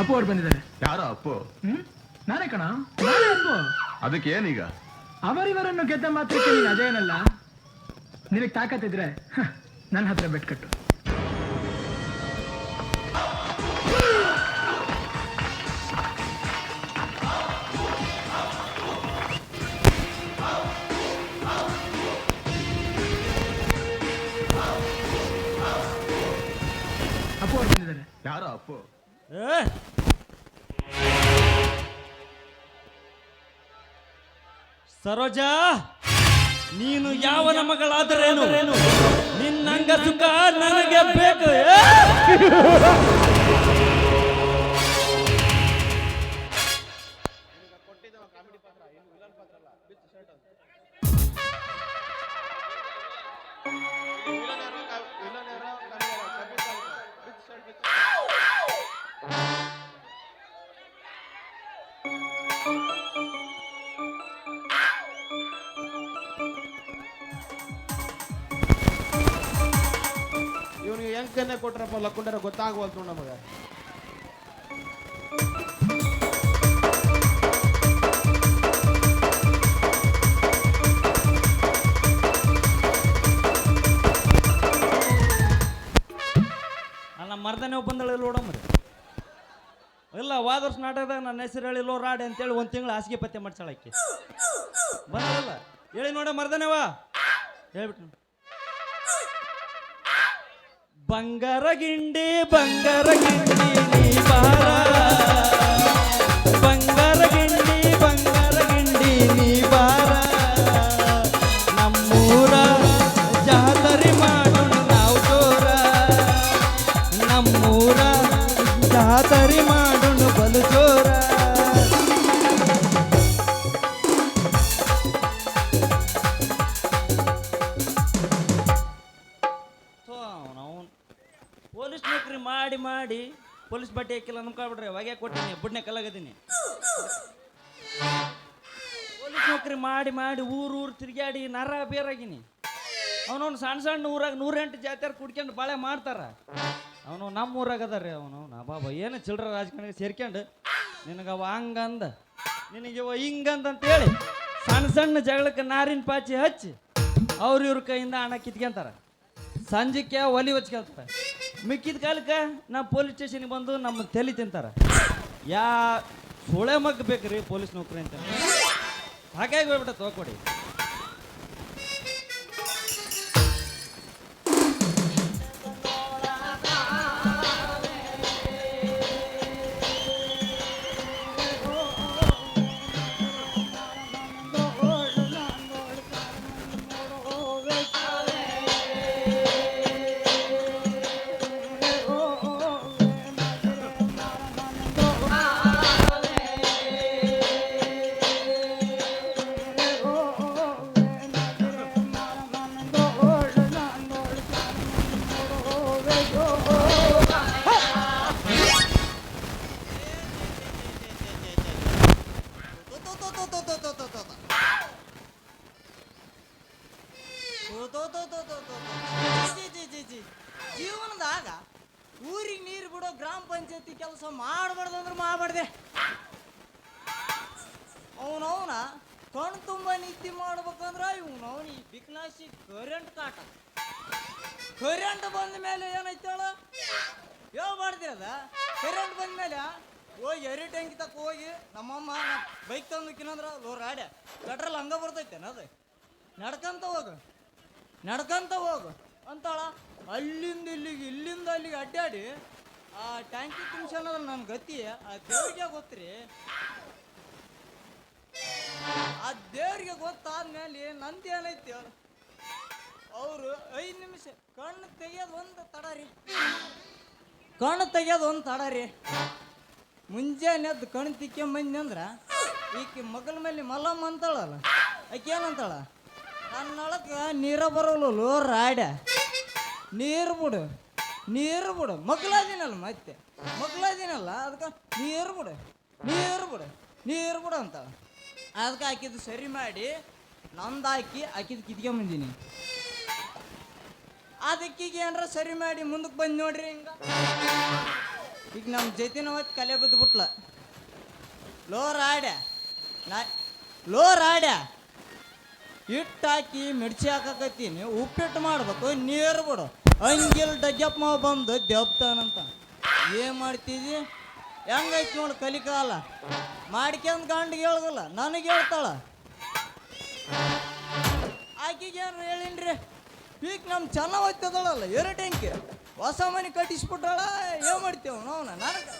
ಅಪ್ಪು ಅವ್ರು ಬಂದಿದ್ದಾರೆ. ಯಾರೋ ಅಪ್ಪು? ಹ್ಮ್? ನಾನೇ ಕಣ? ನಾನೇ ಅಪ್ಪು. ಅದಕ್ಕೆ ಏನೀಗ? ಅವರಿವರನ್ನು ಗೆದ್ದ ಮಾತ್ರಕ್ಕೆ ನೀನು ಅದೇನಲ್ಲ ನಿನಗೆ ತಾಕತ್ತಿದ್ರೆ ನನ್ನ ಹತ್ರ ಬೆಟ್ ಸರೋಜಾ ನೀನು ಯಾವನ ಮಗಳಾದರೇನು? ನಿನ್ನಂಗ ಸುಖ ನನಗೆ ಬೇಕು. ಏ? ಇವನಿಗೆ ಹೆಂಗ್ ಕನ್ನೆ ಕೊಟ್ರಪ್ಪ ಲಕ್ಕುಂಡರ ಗೊತ್ತಾಗವಲ್ತು ನಮಗೆ. ಅಲ್ಲ ಮರ್ದನೆ ಬಂದಳು ನೋಡಮ್ಮ ಇಲ್ಲ ವಾದರ್ಸ್ ನಾಟಕದಾಗ ನನ್ನ ಹೆಸರು ಹೇಳಿಲ್ಲೋ ರಾಡಿ ಅಂತೇಳಿ ಒಂದು ತಿಂಗಳು ಹಾಸಿಗೆ ಪತ್ತೆ ಮಾಡ್ಸಾಳಕ್ಕೆ ಬರಲ್ಲ. ಹೇಳಿ ನೋಡ ಮರ್ದನೆವಾ. ಹೇಳ್ಬಿಟ್ಟು ಬಂಗಾರ ಗಿಂಡಿ ಬಂಗಾರ ಗಿಂಡಿ ಮಾಡಿ ಪೊಲೀಸ್ ಬಟ್ಟೆ ಹಾಕಿಲ್ಲ ಅನ್ಕೊಳ್ಬಿಡ್ರಿ ಹೊಗೆ ಕೊಟ್ಟಿನಿ, ಬುಡ್ನೆ ಕಲಾಗದೀನಿ ಪೊಲೀಸ್ ನೌಕರಿ ಮಾಡಿ ಮಾಡಿ ಊರು ಊರು ತಿರುಗಾಡಿ ನರ ಬೇರಾಗಿನಿ. ಅವನವ್ನು ಸಣ್ಣ ಸಣ್ಣ ಊರಾಗ ನೂರೆಂಟು ಜಾತಿಯರು ಕುಡ್ಕೊಂಡು ಬಾಳೆ ಮಾಡ್ತಾರ. ಅವನು ನಮ್ಮ ಊರಾಗ ಅದ ರೀ ಅವನು. ನಾ ಬಾಬಾ, ಏನು ಚಿಲ್ಡ್ರ ರಾಜಕಾರಣಿಗೆ ಸೇರ್ಕೊಂಡು ನಿನಗೆ ಅವ ಹಂಗಂದ. ನಿನಗೆ ಇವ ಹಿಂಗಂದ ಅಂತೇಳಿ ಸಣ್ಣ ಸಣ್ಣ ಜಗಳಕ್ಕೆ ನಾರಿನ ಪಾಚಿ ಹಚ್ಚಿ ಅವ್ರ ಇವ್ರ ಕೈಯಿಂದ ಹಣ ಕಿತ್ಕೊಂತಾರ. ಸಂಜೆಕ್ಕೆ ಒಲಿ ಹಚ್ಕೊಳ್ತಾರ ಮಿಕ್ಕಿದ ಕಾಲಕ್ಕೆ ನಮ್ಮ ಪೊಲೀಸ್ ಸ್ಟೇಷನ್ಗೆ ಬಂದು ನಮ್ಮ ತಲೆ ತಿಂತಾರ. ಯಾ ಸುಳೆ ಬೇಕ್ರಿ ಪೊಲೀಸ್ ನೌಕರಿ ಅಂತ. ಹಾಗಾಗಿ ಹೋಗ್ಬಿಟ್ಟ ತಗೋಕೊಡಿ. ಜೀವನದಾಗ ಊರಿಗೆ ನೀರು ಬಿಡೋ ಗ್ರಾಮ ಪಂಚಾಯತಿ ಕೆಲಸ ಮಾಡಬಾರ್ದು ಅಂದ್ರೆ ಮಾಡಬಾರ್ದೆ. ಅವನವನ ಕಣ್ ತುಂಬ ನಿದ್ದೆ ಮಾಡ್ಬೇಕಂದ್ರೆ ಇವನವನ ಈ ಬಿಕ್ನಾಶಿ ಕರೆಂಟ್ ಕಾಟ. ಕರೆಂಟ್ ಬಂದ ಮೇಲೆ ಏನೈತೇಳ ಹೇಳ್ಬಾರ್ದಿ ಅದ. ಕರೆಂಟ್ ಬಂದ ಮೇಲೆ ಹೋಗಿ ಎರಿ ಟ್ಯಾಂಕಿ ತಕ್ಕ ಹೋಗಿ ನಮ್ಮಮ್ಮ ಬೈಕ್ ತಂದಕ್ಕಿನಂದ್ರ ಲೋ ರಾಡ್ಯ ಪೆಟ್ರೋಲ್ ಹಂಗ ಬರ್ತೈತೆ ಅದು? ನಡ್ಕಂತ ಹೋಗು. ನಡ್ಕಂತ ಹೋಗು. ಅಂತಾಳ, ಅಲ್ಲಿಂದ ಇಲ್ಲಿಗೆ, ಇಲ್ಲಿಂದ ಅಲ್ಲಿಗೆ ಅಡ್ಡಾಡಿ, ಆ ಟ್ಯಾಂಕಿ ತುಂಬಿಸ್ಕೊಳ್ಳೋದ್ರ ನನ್ನ ಗತಿ, ಆ ದೇವ್ರಿಗೆ ಗೊತ್ತ್ರಿ. ಆ ದೇವ್ರಿಗೆ ಗೊತ್ತಾದ್ಮೇಲೆ ನಂದು ಏನೈತಿ ಅವರು ಐದು ನಿಮಿಷ, ಕಣ್ಣು ತೆಗಿಯೋದು ಒಂದು ತಡ ರೀ. ಕಣ್ಣು ತೆಗಿಯೋದು ಒಂದು ತಡ ರೀ. ಮುಂಜಾನೆ ಎದ್ದು ಕಣ್ಣು ತಿಕ್ಕೊಂಬಂದಿ ಅಂದ್ರೆ ಈಕೆ ಮಗಲ ಮೇಲೆ ಮಲ್ಲಮ್ಮ ಅಂತಾಳಲ್ಲ ಆಕೆ ಏನಂತಾಳ ನನ್ನೊಳಗೆ ನೀರ ಬರೋಲ್ಲ ರಾಡ ನೀರು ಬಿಡು ನೀರು ಬಿಡು. ಮಗ್ಲಾದಿನಲ್ಲ ಮತ್ತೆ? ಮಗ್ಲಾದಿನಲ್ಲ ಅದಕ್ಕೆ ನೀರು ಬಿಡು ನೀರು ಬಿಡು ನೀರು ಬಿಡು ಅಂತ. ಅದಕ್ಕೆ ಹಾಕಿದ್ದು ಸರಿ ಮಾಡಿ, ನಂದು ಹಾಕಿ ಹಾಕಿದ್ದು ಕಿತ್ಕೊಂಬಂದೀನಿ ಅದಕ್ಕೀಗ ಏನಾರ ಸರಿ ಮಾಡಿ ಮುಂದಕ್ಕೆ ಬಂದು ನೋಡ್ರಿ ಹಿಂಗ. ಈಗ ನಮ್ಮ ಜೈತಿನ ಹೊತ್ತು ಕಲೆ ಬಿದ್ದುಬಿಟ್ಲ ಲೋ ರಾಡ್ಯ ನಾ ಲೋ ರಾಡ್ಯ. ಹಿಟ್ಟು ಹಾಕಿ ಮಿರ್ಚಿ ಹಾಕಕತ್ತೀನಿ, ಉಪ್ಪಿಟ್ಟು ಮಾಡ್ಬೇಕು, ನೀರು ಬಿಡು. ಹಂಗಿಲ್ ಡಗ್ಗಪ್ಪ ಮಾವ ಬಂದು ದೆಬ್ತಾನಂತ ಏನು ಮಾಡ್ತಿದಿ? ಹೆಂಗೈತಿ ನೋಡು ಕಲಿಕಾಲ? ಮಾಡ್ಕೊಂಡ್ ಗಂಡಿಗೆ ಹೇಳ್ದಲ್ಲ, ನನಗೆ ಹೇಳ್ತಾಳ. ಆಕಿಗೆ ಏನು ಹೇಳಿನ್ರಿ? ಈಗ ನಮ್ಮ ಚೆನ್ನಾಗಿ ಓದ್ತದಳಲ್ಲ ಎರಡು ಟ್ಯಾಂಕಿ ಹೊಸ ಮನೆ ಕಟ್ಟಿಸ್ಬಿಟ್ರಾಳ, ಏನು ಮಾಡ್ತೇವೆ ನೋವು ನನಗೆ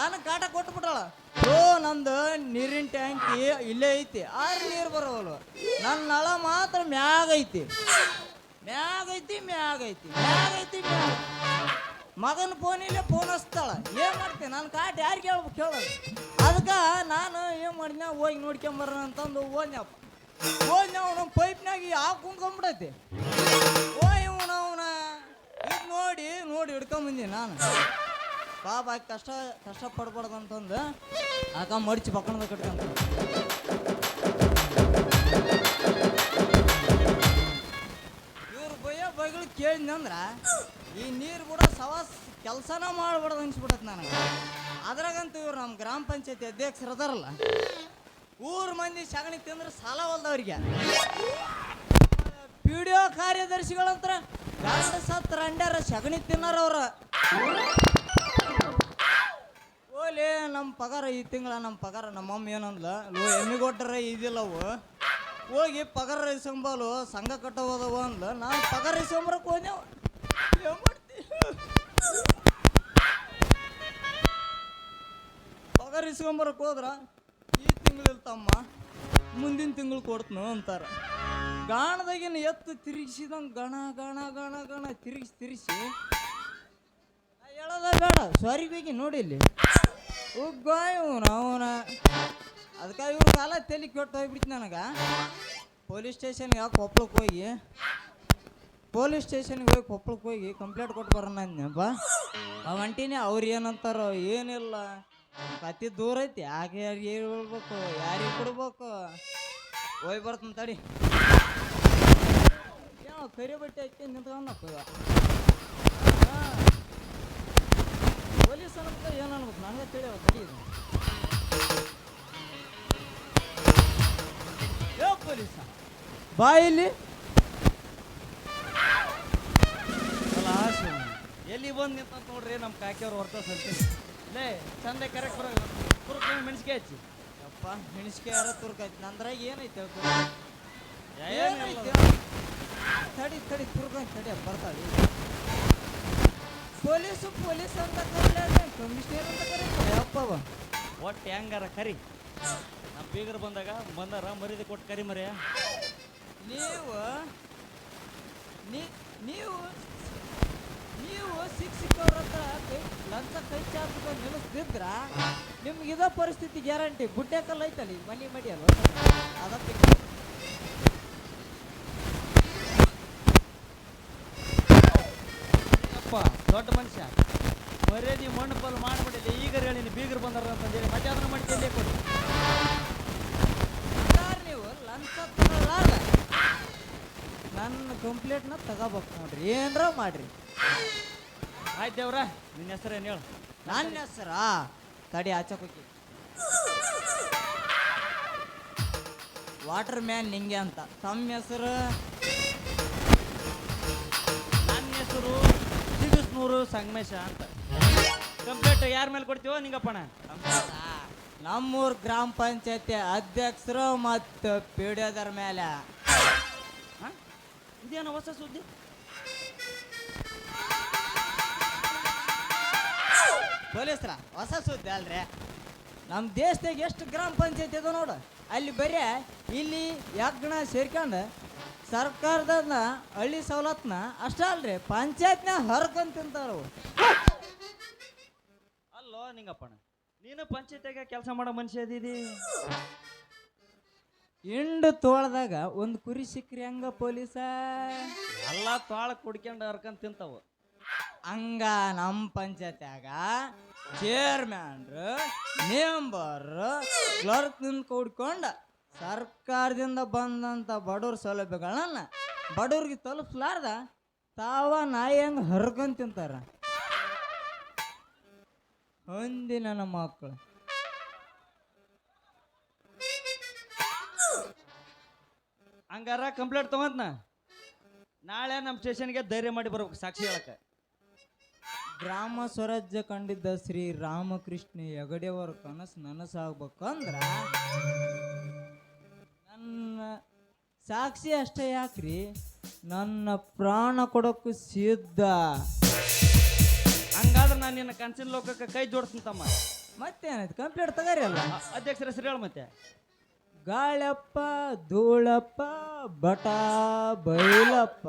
ನನಗೆ ಕಾಟ ಕೊಟ್ಬಿಟ್ಟಾಳ ಓ, ನಂದು ನೀರಿನ ಟ್ಯಾಂಕಿ ಇಲ್ಲೇ ಐತಿ. ಆರು ನೀರು ಬರೋವಲ್ವ ನನ್ನ ನಳ ಮಾತ್ರ ಮ್ಯಾಗ ಐತಿ. ಮ್ಯಾಗ ಐತಿ ಮ್ಯಾಗ ಐತಿ. ಮ್ಯಾಗ ಮಗನ ಫೋನಿಲ್ಲೇ ಫೋನ್ ಹಚ್ತಾಳ. ಏನ್ ಮಾಡ್ತೀನಿ ನನ್ನ ಕಾಟ ಯಾರು ಕೇಳ್ಬೇಕು ಕೇಳೋದು ಅದಕ್ಕೆ ನಾನು ಏನು ಮಾಡಿದ್ನ? ಹೋಗಿ ನೋಡ್ಕೊಂಬರೋಣ ಅಂತಂದು ಹೋದ್ನಪ್ಪ ಹೋದ್ನ ಅವನು ಪೈಪ್ನಾಗ ಯಾವ ಕುಂತ್ಕೊಂಡ್ಬಿಡೈತಿ ಓ ಇವನ ಅವನ ಇದು ನೋಡಿ ನೋಡಿ ಹಿಡ್ಕೊಂಬಂದಿ ನಾನು. ಪಾಪ ಆಕಿ ಕಷ್ಟ ಕಷ್ಟ ಪಡ್ಬಾರ್ದು ಅಂತಂದು ಆಕ ಮಡಿಚಿ ಪಕ್ಕಣದ ಕಟ್ಕೊಂತ. ಇವ್ರು ಬಯ್ಯೋ ಬೈಗಳು ಕೇಳಿದ್ನಂದ್ರ ಈ ನೀರು ಕೂಡ ಸವಾಸ್ ಕೆಲಸನ ಮಾಡ್ಬಾರ್ದು ಅನ್ಸ್ಬಿಟ್ಟತ್ ನನಗೆ. ಅದ್ರಾಗಂತೂ ಇವ್ರು ನಮ್ಮ ಗ್ರಾಮ ಪಂಚಾಯತಿ ಅಧ್ಯಕ್ಷರು ಅದಾರಲ್ಲ, ಊರ್ ಮಂದಿ ಸಗಣಿ ತಿಂದ್ರೆ ಸಾಲ ಹೊಲ್ದವ್ರಿಗೆ ಪಿ ಡಿ ಒ ಕಾರ್ಯದರ್ಶಿಗಳಂತ್ರ ಸತ್ರ ಅಂಡ್ಯಾರ ಸಗಣಿ ತಿನ್ನಾರ ಅವ್ರ ಓಲಿ ನಮ್ಮ ಪಗಾರ ಈ ತಿಂಗಳ ನಮ್ಮ ಪಗಾರ, ನಮ್ಮ ಮಮ್ಮಿ ಏನಂದ್ಲ, ಲೋ ಇದಿಲ್ಲ ಅವು. ಹೋಗಿ ಪಗಾರ ಇಸ್ಕೊಂಬಲು, ಸಂಘ ಕಟ್ಟೋದವ ಅಂದ್ಲ. ನಾನು ಪಗಾರ ಇಸ್ಕೊಂಬರಕ್ಕೆ ಹೋದ್ಯಾವ ಏನು ಮಾಡ್ತಿ? ಪಗಾರ ಇಸ್ಕೊಂಬರಕ್ಕೆ ಹೋದ್ರ, ಈ ತಿಂಗಳಿಲ್ ತಮ್ಮ, ಮುಂದಿನ ತಿಂಗಳು ಕೊಡ್ತನು ಅಂತಾರ. ಗಾಣದಾಗಿನ ಎತ್ತು ತಿರುಗಿಸಿದಂಗೆ ಗಣ ಗಣ ಗಣ ಗಣ ತಿರುಗಿಸಿ ತಿರುಗಿಸಿ. ಹೇಳೋದ ಬೇಡ ಸಾರಿ ಬೇಕಿ ನೋಡಿ ಇಲ್ಲಿ. ಉಗ್ಗಾಯ ಇವನು ಅವನ. ಅದಕ್ಕೆ ಇವ್ರ ಕಾಲ ತಲೆ ಕೆಟ್ಟು ಹೋಗ್ಬಿಡ್ತು ನನಗೆ. ಪೊಲೀಸ್ ಸ್ಟೇಷನ್ಗೆ ಕೊಪ್ಪಳಕ್ಕೆ ಹೋಗಿ? ಪೊಲೀಸ್ ಸ್ಟೇಷನ್ಗೆ ಹೋಗಿ ಕೊಪ್ಪಳಕ್ಕೆ ಹೋಗಿ ಕಂಪ್ಲೇಂಟ್ ಕೊಟ್ಟು ಬರೋಣ ಅಂದ್ನಪ್ಪ ಅವ ಅಂಟಿನಿ ಅವ್ರು ಏನಂತಾರೋ ಏನಿಲ್ಲ. ಅತಿ ದೂರ ಐತಿ. ಯಾಕೆ ಯಾರಿಗೆ ಹೇಳ್ಬೇಕು? ಯಾರಿಗೆ ಕೊಡ್ಬೇಕು? ಹೋಗಿ ಬರ್ತಂತಡಿ ಕರಿ ಬಟ್ಟೆ ಹಾಕಿ ನಿಂತ್ಕೊಂಡಪ್ಪ ಇವ ಹಾಂ ಪೊಲೀಸ್ ಅನ್ಬೇಕು ಏನು ಅನ್ಬೇಕು? ನನಗೆ ತಿಳಿಯವ ತಡಿ ಇದು ಯೋ ಪೊಲೀಸ ಬಾಯಿಲಿ ಎಲ್ಲಿ ಬಂದು ನಿಂತ ನೋಡ್ರಿ ನಮ್ಮ ಕಾಕಿಯವ್ರು ಹೊರತ ಸಂತೆ ಲೇ ಚಂದ ಕರೆಕ್ಟ್ ಬರೋ ತುರ್ಕ ಮೆಣಸಿಗೆ ಹಚ್ಚಿ? ಅಪ್ಪ ಮೆಣಸಿಗೆ ಯಾರ ತುರ್ಕೈತಿ ನಂದ್ರಾಗ ಏನೈತೆ. ಏನೈತೆ? ತಡಿ ತಡಿ ತುರ್ಕ ತಡಿ ಬರ್ತಾಳೆ ಪೊಲೀಸು ಪೊಲೀಸ್ ಅಂತ ಕರೀಲಾರ್ದೆ ಕಮಿಷನರ್ ಅಂತ ಕರೀತಾರೆ ಯಪ್ಪ ಅವ. ಒಟ್ಟು ಹೆಂಗಾರ ಕರಿ? ನಮ್ಮ ಬೀಗರು ಬಂದಾಗ ಬಂದಾರ ಮರ್ಯಾದೆ ಕೊಟ್ಟು ಕರಿ ಮರ್ಯ. ನೀವು ನೀ- ನೀವು ನೀವು ಸಿಕ್ಕವ್ರ ಹತ್ರ ಕೈ ಲಂಚ ಕೈ ಚಾಚಕ ನಿಲ್ಲಿಸ್ತಿದ್ರ ನಿಮ್ಗೆ ಇದ ಪರಿಸ್ಥಿತಿ ಗ್ಯಾರಂಟಿ. ಗುಡ್ಡೆ ಕಲ್ಲು ಐತಲ್ಲ ಮನಿ ಮಡಿ ಅಲ್ವ ಅದಕ್ಕೆ ದೊಡ್ಡ ಮನುಷ್ಯ. ಮರ್ಯಾದೆ ಮಣ್ಣು ಪಲ್ ಮಾಡ್ಬಿಟ್ಟಿಲ್ಲ ಈಗ ಹೇಳಿ ಬೀಗರು ಬಂದಾರ ಅಂತಂದೇಳಿ. ಮತ್ತೆ ಅದನ್ನ ಮಾಡಿ ಕೇಳಿ ಕೊಡಿ. ನೀವು ಲಂಚ ತಗೊಳ್ಳಾರ್ದ ನನ್ನ ಕಂಪ್ಲೇಂಟ್ನ ತಗೋಬೇಕು ನೋಡ್ರಿ. ಏನ್ರ ಮಾಡ್ರಿ. ಆಯ್ತು ದೇವ್ರ ನಿನ್ನ ಹೆಸರು ಏನು ಹೇಳು? ನನ್ನ ಹೆಸರ ತಡಿ ಆಚಕೋಕಿ ವಾಟರ್ ಮ್ಯಾನ್ ನಿಂಗೆ ಅಂತ. ತಮ್ಮ ಹೆಸರು? ಸಿಗಸ್ನೂರು ಸಂಗಮೇಶ ಅಂತ. ಕಂಪ್ಲೇಂಟ್ ಯಾರ ಮೇಲೆ ಕೊಡ್ತೀವೋ ನಿಂಗಪ್ಪಣ ನಮ್ಮೂರ್ ಗ್ರಾಮ ಪಂಚಾಯತಿ ಅಧ್ಯಕ್ಷರು ಮತ್ತು ಪಿಡಿಯೋದರ ಮೇಲೆ. ಹಾಂ? ಇದೇನೋ ಹೊಸ ಸುದ್ದಿ? ಪೊಲೀಸ್ರ ಹೊಸ ಸುದ್ದಿ ಅಲ್ರಿ. ನಮ್ಮ ದೇಶದಾಗ ಎಷ್ಟು ಗ್ರಾಮ ಪಂಚಾಯತಿ ಅದ ನೋಡು. ಅಲ್ಲಿ ಬರೀ ಇಲ್ಲಿ ಯಜ್ಞ ಸೇರ್ಕೊಂಡು ಸರ್ಕಾರದ ಹಳ್ಳಿ ಸವಲತ್ತನ್ನ ಅಷ್ಟೇ ಅಲ್ರಿ ಪಂಚಾಯತ್ನ ಹರ್ಕೊಂಡ್ ತಿಂತಾರವು ಅಲ್ಲೋ ನಿಂಗಪ್ಪಣ ನೀನು ಪಂಚಾಯತ್ಯಾಗ ಕೆಲಸ ಮಾಡೋ ಮನುಷ್ಯ ಇದೀದಿ ಹಿಂಡು ತೋಳದಾಗ ಒಂದು ಕುರಿ ಸಿಕ್ಕ್ರಿ ಹಂಗ ಪೊಲೀಸ? ಎಲ್ಲ ತಾಳ ಕುಡ್ಕೊಂಡು ಹರ್ಕೊಂಡ್ ತಿಂತಾವು. ಹಂಗ ನಮ್ಮ ಪಂಚಾಯತ್ಯಾಗ ಚೇರ್ಮ್ಯಾನ್ರು ಮೆಂಬರ್ ಕ್ಲರ್ಕ್ ಕೂಡ್ಕೊಂಡು ಸರ್ಕಾರದಿಂದ ಬಂದಂಥ ಬಡವ್ರ ಸೌಲಭ್ಯಗಳನ್ನ ಬಡವ್ರಿಗೆ ತಲುಪಿಸ್ಲಾರ್ದ ತಾವ ನಾಯಿ ಹಂಗೆ ಹರ್ಕೊಂಡ್ ತಿಂತಾರ. ನಮ್ಮ ನನ್ನ ಮಕ್ಕಳು ಹಂಗಾರ ಕಂಪ್ಲೇಂಟ್ ತಗೊಂತ ನಾಳೆ ನಮ್ಮ ಸ್ಟೇಷನ್ಗೆ ಧೈರ್ಯ ಮಾಡಿ ಬರ್ಬೇಕು ಸಾಕ್ಷಿ ಹೇಳಕ್ಕೆ. ಗ್ರಾಮ ಸ್ವರಾಜ್ಯ ಕಂಡಿದ್ದ ಶ್ರೀ ರಾಮಕೃಷ್ಣ ಹೆಗಡೆಯವರ ಕನಸು ನನಸಾಗ್ಬೇಕಂದ್ರ ಸಾಕ್ಷಿ ಅಷ್ಟೇ ಯಾಕ್ರಿ? ನನ್ನ ಪ್ರಾಣ ಕೊಡೋಕ್ಕೂ ಸಿದ್ಧ. ಹಂಗಾದ್ರೆ ನಾನು ನಿನ್ನ ಕನ್ಸಿನ ಲೋಕಕ್ಕೆ ಕೈ ಜೋಡಿಸ್ತೀನಿ ತಮ್ಮ. ಮತ್ತೇನಾಯ್ತು? ಕಂಪ್ಲೇಂಟ್ ತಗರಿ ಅಲ್ಲ ಅಧ್ಯಕ್ಷರ ಹೆಸರು ಹೇಳು ಮತ್ತೆ. ಗಾಳಪ್ಪ ಧೂಳಪ್ಪ ಬಟ ಬೈಲಪ್ಪ.